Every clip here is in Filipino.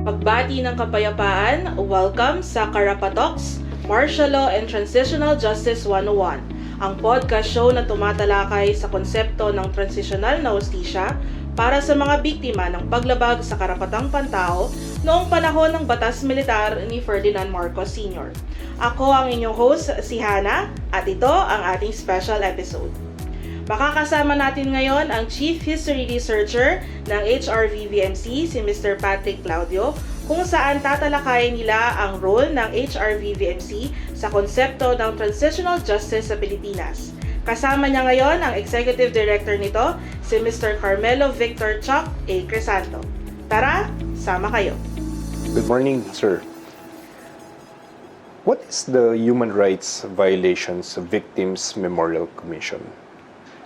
Pagbati ng kapayapaan, welcome sa Karapatoks, Martial Law and Transitional Justice 101, ang podcast show na tumatalakay sa konsepto ng transitional na hustisya para sa mga biktima ng paglabag sa karapatang pantao noong panahon ng batas militar ni Ferdinand Marcos Sr. Ako ang inyong host, si Hana, at ito ang ating special episode. Makakasama natin ngayon ang Chief History Researcher ng HRVVMC, si Mr. Patrick Claudio, kung saan tatalakayin nila ang role ng HRVVMC sa konsepto ng transitional justice sa Pilipinas. Kasama niya ngayon ang Executive Director nito, si Mr. Carmelo Victor Chuck A. Crisanto. Tara, sama kayo! Good morning, sir. What is the Human Rights Violations Victims Memorial Commission?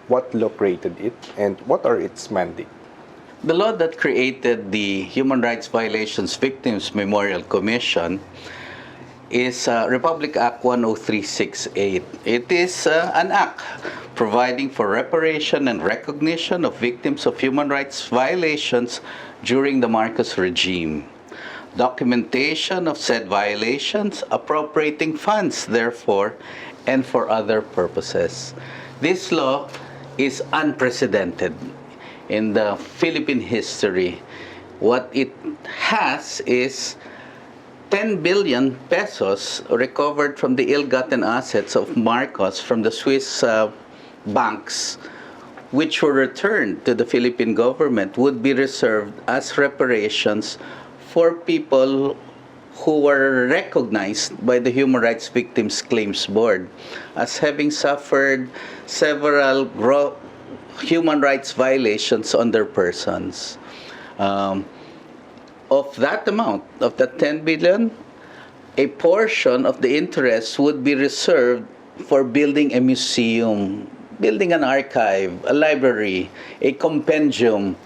What law created it and what are its mandate? The law that created the Human Rights Violations Victims Memorial Commission is uh, Republic Act 10368. It is uh, an act providing for reparation and recognition of victims of human rights violations during the Marcos regime. Documentation of said violations, appropriating funds, therefore, and for other purposes. This law is unprecedented in the Philippine history. What it has is 10 billion pesos recovered from the ill-gotten assets of Marcos from the Swiss uh, banks which were returned to the Philippine government would be reserved as reparations for people who were recognized by the Human Rights Victims Claims Board as having suffered several human rights violations on their persons. Um, of that amount, of the 10 billion, a portion of the interest would be reserved for building a museum, building an archive, a library, a compendium,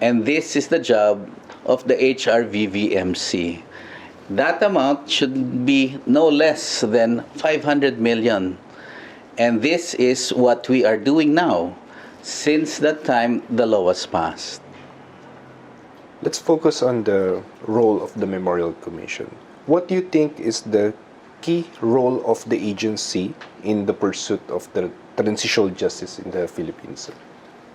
and this is the job of the HRVVMC. That amount should be no less than 500 million. And this is what we are doing now since that time the law was passed. Let's focus on the role of the Memorial Commission. What do you think is the key role of the agency in the pursuit of the transitional justice in the Philippines?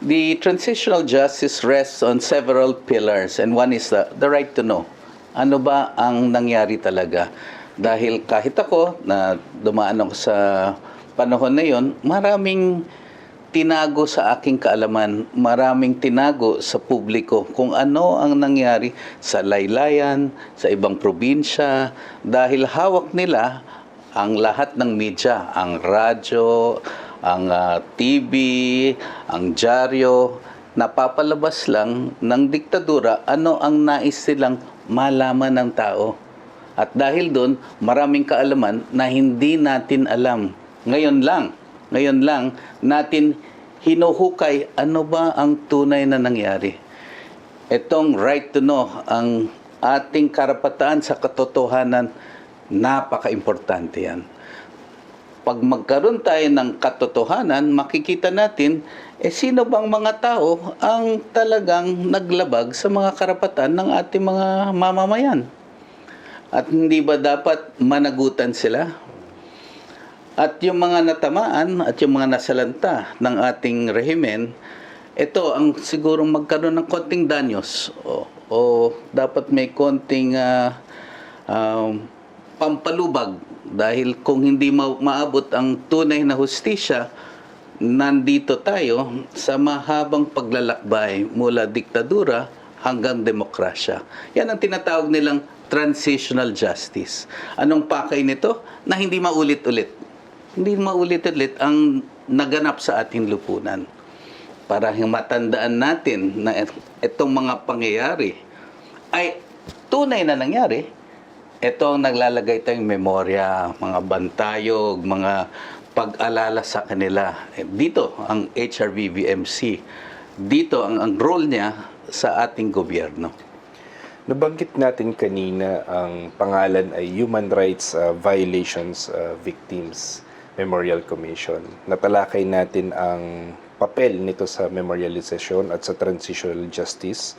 The transitional justice rests on several pillars and one is the, the right to know. Ano ba ang nangyari talaga? Dahil kahit ako na dumaan ako sa panahon na yon, maraming tinago sa aking kaalaman, maraming tinago sa publiko kung ano ang nangyari sa laylayan, sa ibang probinsya, dahil hawak nila ang lahat ng media, ang radyo, ang ah, TV, ang dyaryo, napapalabas lang ng diktadura ano ang nais silang malaman ng tao. At dahil doon, maraming kaalaman na hindi natin alam. Ngayon lang, ngayon lang natin hinuhukay ano ba ang tunay na nangyari. Itong right to know, ang ating karapatan sa katotohanan, napaka-importante yan pag magkaroon tayo ng katotohanan, makikita natin, eh sino bang mga tao ang talagang naglabag sa mga karapatan ng ating mga mamamayan? At hindi ba dapat managutan sila? At yung mga natamaan at yung mga nasalanta ng ating rehimen, ito ang sigurong magkaroon ng konting danyos o, o dapat may konting ah, um, pampalubag dahil kung hindi ma- maabot ang tunay na hustisya, nandito tayo sa mahabang paglalakbay mula diktadura hanggang demokrasya. Yan ang tinatawag nilang transitional justice. Anong pakay nito? Na hindi maulit-ulit. Hindi maulit-ulit ang naganap sa ating lupunan. Para matandaan natin na itong mga pangyayari ay tunay na nangyari, ito ang naglalagay tayong memorya, mga bantayog, mga pag-alala sa kanila. Eh, Dito ang HRVVMC. Dito ang, ang role niya sa ating gobyerno. Nabanggit natin kanina ang pangalan ay Human Rights uh, Violations uh, Victims Memorial Commission. Natalakay natin ang papel nito sa memorialization at sa transitional justice.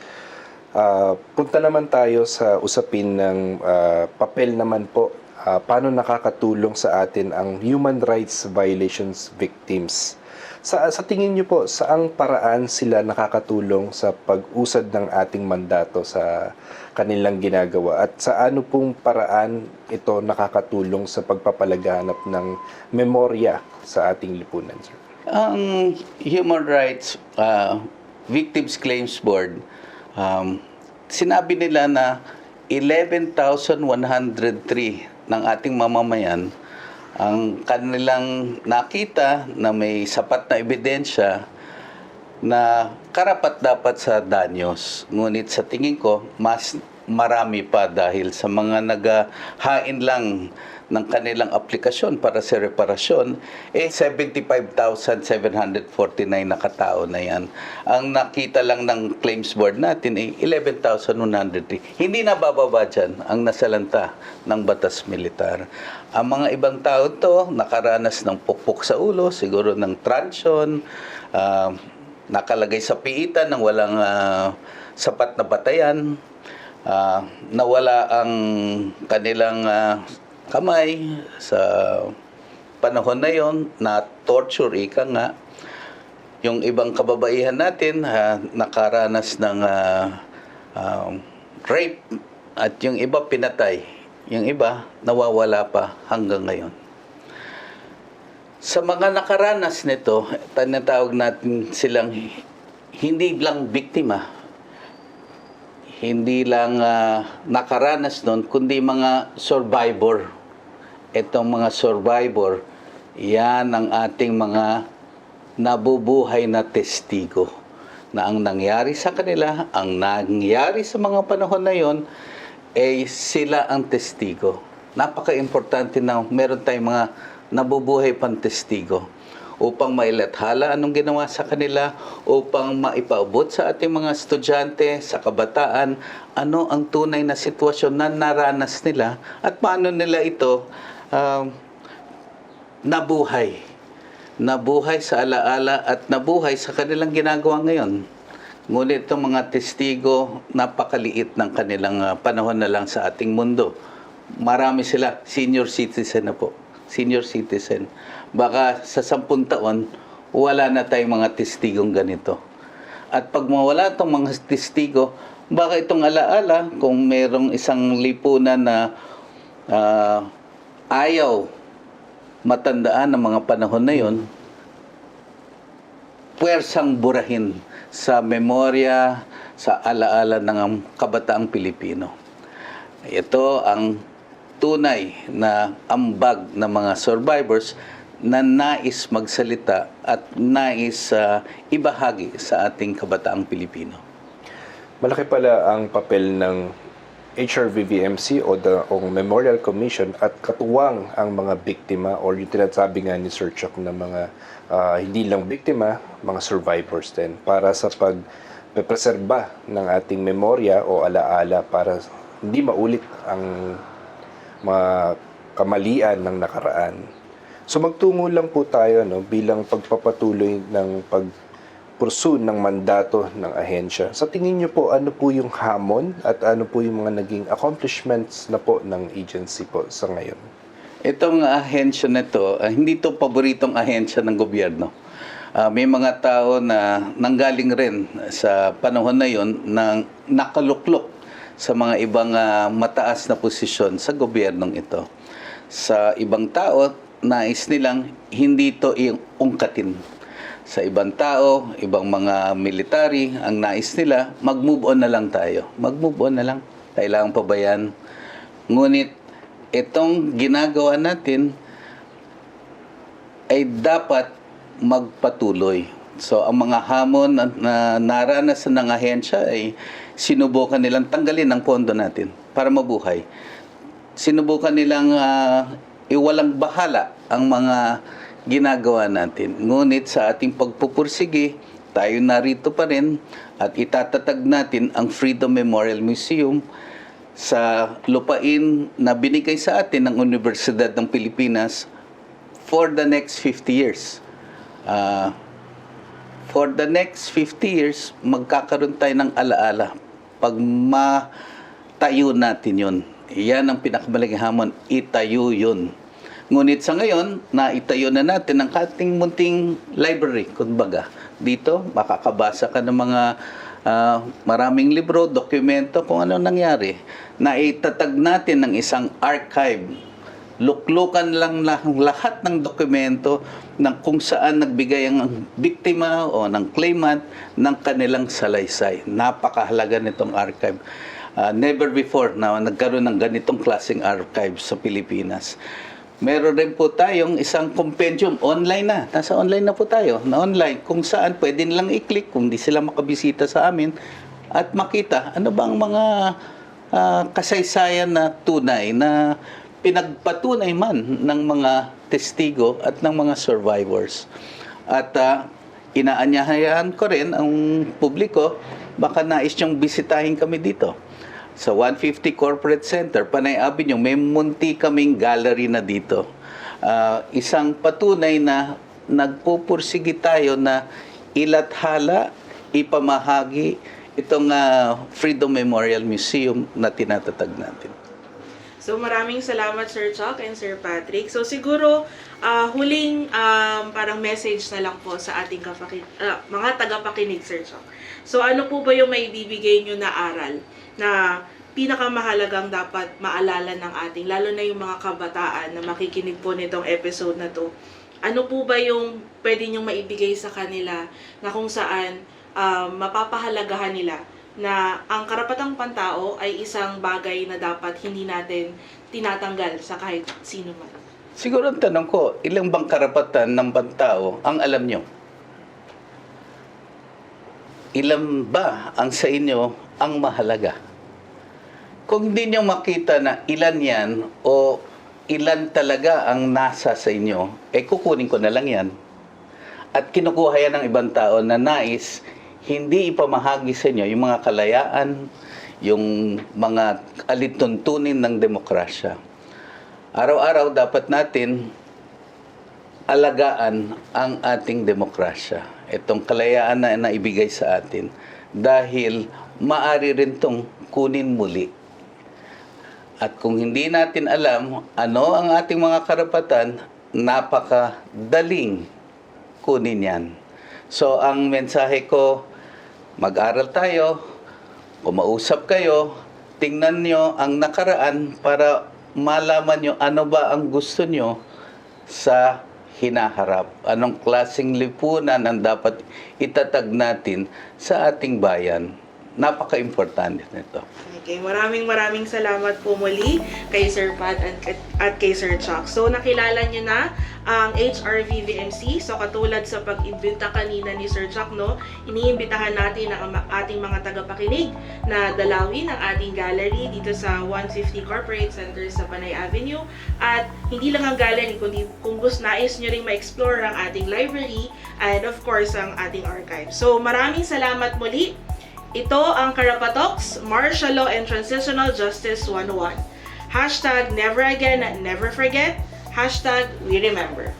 Ah, punta naman tayo sa usapin ng ah, papel naman po. Ah, paano nakakatulong sa atin ang human rights violations victims? Sa, sa tingin niyo po, saang paraan sila nakakatulong sa pag-usad ng ating mandato sa kanilang ginagawa? At sa ano pong paraan ito nakakatulong sa pagpapalaganap ng memorya sa ating lipunan, sir? Ang Human Rights uh, Victims Claims Board, um, sinabi nila na 11,103 ng ating mamamayan ang kanilang nakita na may sapat na ebidensya na karapat dapat sa danyos. Ngunit sa tingin ko, mas marami pa dahil sa mga naghahain lang ng kanilang aplikasyon para sa reparasyon, eh 75,749 na katao na yan. Ang nakita lang ng claims board natin ay 11,103. Hindi na bababa dyan ang nasalanta ng batas militar. Ang mga ibang tao to nakaranas ng pukpok sa ulo, siguro ng transyon, ah, nakalagay sa piitan ng walang ah, sapat na batayan, ah, nawala ang kanilang ah, kamay sa panahon na yon na torture ika nga. Yung ibang kababaihan natin ah, nakaranas ng ah, um, rape at yung iba pinatay. Yung iba nawawala pa hanggang ngayon. Sa mga nakaranas nito, tinatawag natin silang hindi lang biktima, hindi lang ah, nakaranas nun, kundi mga survivor. Itong mga survivor, yan ang ating mga nabubuhay na testigo na ang nangyari sa kanila, ang nangyari sa mga panahon na yon, ay sila ang testigo. Napaka-importante na meron tayong mga nabubuhay pang testigo upang mailathala anong ginawa sa kanila, upang maipaabot sa ating mga estudyante, sa kabataan, ano ang tunay na sitwasyon na naranas nila at paano nila ito um, nabuhay. Nabuhay sa alaala at nabuhay sa kanilang ginagawa ngayon. Ngunit itong mga testigo, napakaliit ng kanilang ah, panahon na lang sa ating mundo. Marami sila, senior citizen na po. Senior citizen. Baka sa sampung taon, wala na tayong mga testigong ganito. At pag mawala itong mga testigo, baka itong alaala, kung merong isang lipunan na ah, ayaw matandaan ng mga panahon na yon, puwersang burahin sa memorya, sa alaala ng kabataang Pilipino. Ito ang tunay na ambag ng mga survivors na nais magsalita at nais ah, ibahagi sa ating kabataang Pilipino. Malaki pala ang papel ng HRVVMC o the o Memorial Commission at katuwang ang mga biktima or yung tinasabi nga ni Sir Chuck na mga ah, hindi lang biktima, mga survivors din para sa pag preserba ng ating memorya o alaala para hindi maulit ang mga kamalian ng nakaraan. So magtungo lang po tayo no bilang pagpapatuloy ng pag pursue ng mandato ng ahensya. Sa tingin niyo po, ano po yung hamon at ano po yung mga naging accomplishments na po ng agency po sa ngayon? Itong ahensya na ito, ah, hindi ito paboritong ahensya ng gobyerno. Ah, may mga tao na nanggaling rin sa panahon na yon na nakaluklok sa mga ibang ah, mataas na posisyon sa gobyernong ito. Sa ibang tao, nais nilang hindi ito ungkatin. Sa ibang tao, ibang mga military, ang nais nila, mag-move on na lang tayo. Mag-move on na lang. Kailangan pa ba yan? Ngunit, itong ginagawa natin ay dapat magpatuloy. So, ang mga hamon na, na ng ahensya ay sinubukan nilang tanggalin ang pondo natin para mabuhay. Sinubukan nilang ah, iwalang bahala ang mga ginagawa natin. Ngunit sa ating pagpupursige, tayo narito pa rin at itatatag natin ang Freedom Memorial Museum sa lupain na binigay sa atin ng Universidad ng Pilipinas for the next 50 years. Ah, for the next 50 years, magkakaroon tayo ng alaala Pag matayo natin yun, yan ang pinakamalaking hamon, itayo yun. Ngunit sa ngayon, naitayo na natin ang ating munting library, kumbaga. Dito, makakabasa ka ng mga ah, maraming libro, dokumento, kung ano nangyari. Naitatag natin ng isang archive luklukan lang lahat ng dokumento ng kung saan nagbigay ang biktima o ng claimant ng kanilang salaysay. Napakahalaga nitong archive. Ah, never before na nagkaroon ng ganitong klaseng archive sa Pilipinas. Meron rin po tayong isang compendium online na. Nasa online na po tayo, na online kung saan pwede nilang i-click kung di sila makabisita sa amin at makita ano bang mga ah, kasaysayan na tunay na pinagpatunay man ng mga testigo at ng mga survivors. At uh, inaanyahan ko rin ang publiko, baka nais niyong bisitahin kami dito. Sa 150 Corporate Center, Panay Avenue, may munti kaming gallery na dito. Ah, isang patunay na nagpupursigi tayo na ilathala, ipamahagi itong ah, Freedom Memorial Museum na tinatatag natin. So maraming salamat Sir Chuck and Sir Patrick. So siguro ah, huling um, parang message na lang po sa ating kapaki- ah, mga tagapakinig Sir Chuck. So ano po ba yung maibibigay nyo na aral na pinakamahalagang dapat maalala ng ating lalo na yung mga kabataan na makikinig po nitong episode na to. Ano po ba yung pwede nyong maibigay sa kanila na kung saan um, mapapahalagahan nila na ang karapatang pantao ay isang bagay na dapat hindi natin tinatanggal sa kahit sino man. Siguro ang tanong ko, ilang bang karapatan ng bantao ang alam nyo? Ilan ba ang sa inyo ang mahalaga? Kung hindi nyo makita na ilan yan o ilan talaga ang nasa sa inyo, eh kukunin ko na lang yan. At kinukuha yan ng ibang tao na nais hindi ipamahagi sa inyo yung mga kalayaan, yung mga alituntunin ng demokrasya. Araw-araw dapat natin alagaan ang ating demokrasya. Itong kalayaan na naibigay sa atin dahil maari rin tong kunin muli. At kung hindi natin alam ano ang ating mga karapatan, napakadaling kunin yan. So ang mensahe ko, mag-aral tayo, kumausap kayo, tingnan nyo ang nakaraan para malaman nyo ano ba ang gusto nyo sa hinaharap. Anong klaseng lipunan ang dapat itatag natin sa ating bayan. Napaka-importante nito. Okay, maraming maraming salamat po muli kay Sir Pat at, at kay Sir Chuck. So, nakilala niyo na ang HRVVMC. So, katulad sa pag-imbita kanina ni Sir Chuck, no, iniimbitahan natin ang ating mga tagapakinig na dalawin ang ating gallery dito sa 150 Corporate Center sa Panay Avenue. At hindi lang ang gallery, kundi kung gusto nais nyo rin ma-explore ang ating library and of course, ang ating archive. So, maraming salamat muli. Ito ang Karapatoks, Martial Law and Transitional Justice 101. Hashtag never again, never forget. Hashtag we remember.